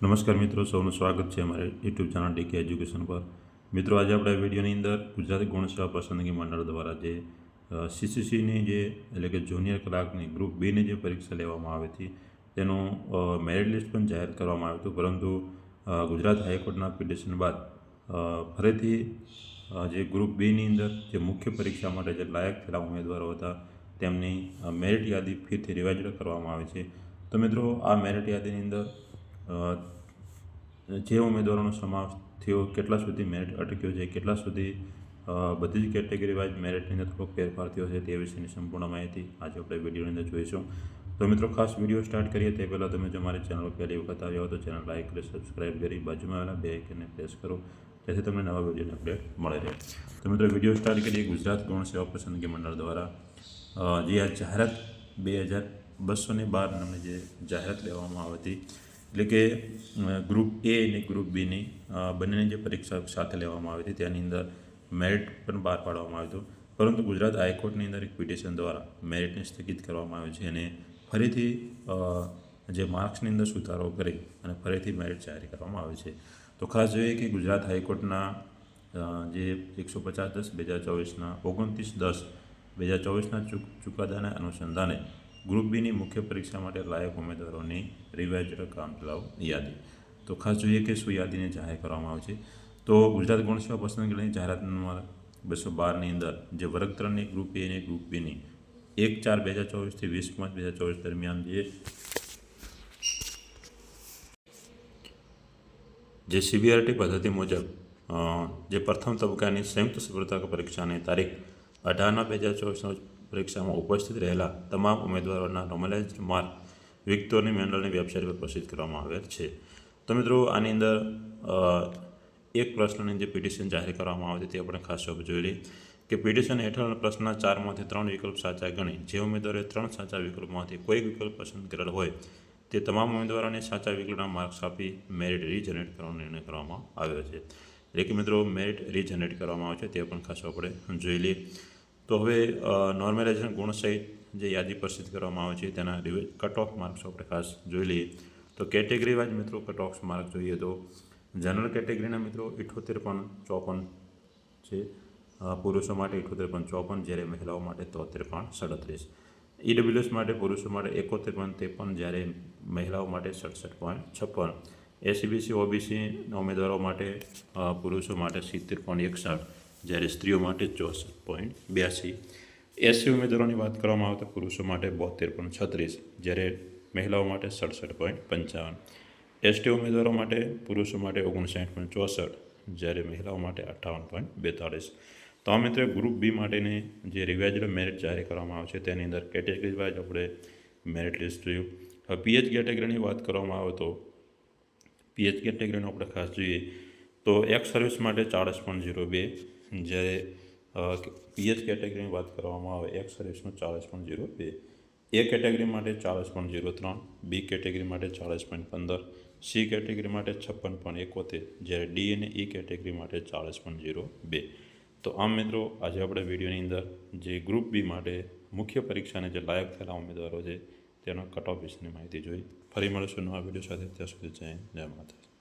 નમસ્કાર મિત્રો, સૌનું સ્વાગત છે અમારે યુટ્યુબ ચેનલ ડીકે એજ્યુકેશન પર. મિત્રો, આજે આપણે વિડીયોની અંદર ગુજરાતી ગુણસેવા પસંદગી મંડળ દ્વારા જે સીસીસીની જે, એટલે કે જુનિયર ક્લાર્કની ગ્રુપ બીની જે પરીક્ષા લેવામાં આવી હતી, તેનું મેરિટ લિસ્ટ પણ જાહેર કરવામાં આવ્યું હતું. પરંતુ ગુજરાત હાઈકોર્ટના પિટિશન બાદ ફરીથી જે ગ્રુપ બીની અંદર જે મુખ્ય પરીક્ષા માટે જે લાયક થયેલા ઉમેદવારો હતા, તેમની મેરિટ યાદી ફરીથી રિવાઇઝ કરવામાં આવી છે. તો મિત્રો, આ મેરિટ યાદીની અંદર જે ઉમેદવારોનો સમાવેશ થયો, કેટલા સુધી મેરિટ અટક્યો છે, કેટલા સુધી બધી જ કેટેગરી વાઇઝ મેરિટની અંદર થોડોક ફેરફાર થયો છે તે વિશેની સંપૂર્ણ માહિતી આજે આપણે વિડીયોની અંદર જોઈશું. તો મિત્રો, ખાસ વીડિયો સ્ટાર્ટ કરીએ તે પહેલાં તમે જો મારી ચેનલ પહેલી વખત આવ્યા હો તો ચેનલ લાઇક કરી સબસ્ક્રાઇબ કરી બાજુમાં આવેલા બે આઇકનને પ્રેસ કરો, જેથી તમને નવા વિડીયોને અપડેટ મળી રહે. તો મિત્રો, વીડિયો સ્ટાર્ટ કરીએ ગુજરાત ગૌણ સેવા પસંદગી મંડળ દ્વારા. જે આ જાહેરાત બે હજાર બસો બાર નામની જે જાહેરાત લેવામાં આવી હતી એટલે કે ગ્રુપ એ અને ગ્રુપ બીની બંનેની જે પરીક્ષા સાથે લેવામાં આવી હતી તેની અંદર મેરિટ પણ બહાર પાડવામાં આવ્યું હતું. પરંતુ ગુજરાત હાઈકોર્ટની અંદર એક પિટિશન દ્વારા મેરિટને સ્થગિત કરવામાં આવ્યું છે. અને ફરીથી જે માર્ક્સની અંદર સુધારો કરી અને ફરીથી મેરિટ જાહેર કરવામાં આવે છે. તો ખાસ જોઈએ કે ગુજરાત હાઈકોર્ટના જે એકસો પચાસ દસ, બે હજાર ચોવીસના ઓગણત્રીસ દસ, બે હજાર ચોવીસના ચુક, ચુકાદાના અનુસંધાને ગ્રુપ બીની મુખ્ય પરીક્ષા માટે લાયક ઉમેદવારોની રિવાઇઝ કામ ચલાવ યાદી. તો ખાસ જોઈએ કે શું યાદીને જાહેર કરવામાં આવે છે તો ગુજરાત ગૌણ સેવા પસંદગીની જાહેરાત નંબર બસો બારની અંદર જે વર્ગ ત્રણની ગ્રુપ એ અને ગ્રુપ બીની એક ચાર બે હજાર ચોવીસથી વીસ પાંચ બે હજાર ચોવીસ દરમિયાન જે જે સીબીઆરટી પદ્ધતિ મુજબ જે પ્રથમ તબક્કાની સંયુક્ત સફળતા પરીક્ષાની તારીખ અઢારના બે હજાર ચોવીસના પરીક્ષામાં ઉપસ્થિત રહેલા તમામ ઉમેદવારોના નોર્મલાઇઝ માર્ક વિક્ટોરની મેન્ડલની વેબસાઇટ પર પ્રસિદ્ધ કરવામાં આવેલ છે. તો મિત્રો, આની અંદર એક પ્રશ્નની જે પિટિશન જાહેર કરવામાં આવી હતી તે આપણે ખાસ જોઈ લઈએ કે પિટિશન હેઠળ પ્રશ્નના ચારમાંથી ત્રણ વિકલ્પ સાચા ગણી. જે ઉમેદવારે ત્રણ સાચા વિકલ્પમાંથી કોઈ વિકલ્પ પસંદ કરેલ હોય, તે તમામ ઉમેદવારોને સાચા વિકલ્પના માર્ક્સ આપી મેરિટ રીજનરેટ કરવાનો નિર્ણય કરવામાં આવ્યો છે. એટલે કે મિત્રો, મેરિટ રીજનરેટ કરવામાં આવે છે તે પણ ખાસ આપણે જોઈ લઈએ. તો હવે નોર્મલાઇઝેશન ગુણ સહિત જે યાદી પ્રસિદ્ધ કરવામાં આવે છે, તેના કટ ઓફ માર્ક્સ આપણે ખાસ જોઈ લઈએ. તો કેટેગરી વાઇઝ મિત્રો કટ ઓફ માર્ક જોઈએ તો જનરલ કેટેગરીના મિત્રો, ઇઠોતેર પણ ચોપન છે. પુરુષો માટે ઇઠોતેર પણ ચોપન, જ્યારે મહિલાઓ માટે તોતેર પણ સડત્રીસ. ઈડબ્લ્યુએસ માટે પુરુષો માટે એકોતેર પણ ત્રેપન, જ્યારે મહિલાઓ માટે સડસઠ પોઈન્ટ છપ્પન. એસીબીસી ઓબીસી ઉમેદવારો માટે પુરુષો માટે સિત્તેર પોઈન્ટ એકસઠ. જ્યારે સ્ત્રીઓ માટે ચોસઠ પોઈન્ટ બ્યાસી. એસી ઉમેદવારોની વાત કરવામાં આવે તો પુરુષો માટે બોતેર પોઈન્ટ છત્રીસ, જ્યારે મહિલાઓ માટે સડસઠ પોઈન્ટ પંચાવન. એસટી ઉમેદવારો માટે પુરુષો માટે ઓગણસાઠ પોઈન્ટ ચોસઠ, જ્યારે મહિલાઓ માટે અઠ્ઠાવન પોઈન્ટ બેતાળીસ. તો આ મિત્રો ગ્રુપ બી માટેની જે રિવાઇઝડ મેરિટ જાહેર કરવામાં આવે છે, તેની અંદર કેટેગરી વાઇઝ આપણે મેરિટ લિસ્ટ જોયું. હવે પીએચ કેટેગરીની વાત કરવામાં આવે તો પીએચ કેટેગરીનો આપણે ખાસ જોઈએ. તો એક્સ સર્વિસ માટે ચાળીસ પોઈન્ટ ઝીરો બે, જ્યારે પીએચ કેટેગરીની વાત કરવામાં આવે એક્સ સર્વિસનું ચાળીસ પોઈન્ટ ઝીરો બે. એ કેટેગરી માટે ચાળીસ પોઈન્ટ ઝીરો ત્રણ બી કેટેગરી માટે ચાળીસ પોઈન્ટ પંદર સી કેટેગરી માટે છપ્પન પોઈન્ટ એકોતેર, જ્યારે ડી અને ઈ કેટેગરી માટે ચાળીસ પોઈન્ટ ઝીરો બે. તો આમ મિત્રો, આજે આપણે વિડીયોની અંદર જે ગ્રુપ બી માટે મુખ્ય પરીક્ષાને જે લાયક થયેલા ઉમેદવારો છે, તેનો કટ ઓફ વિશેની માહિતી જોઈ. ફરી મળીશું નવા વીડિયો સાથે, ત્યાં સુધી જય જય માતા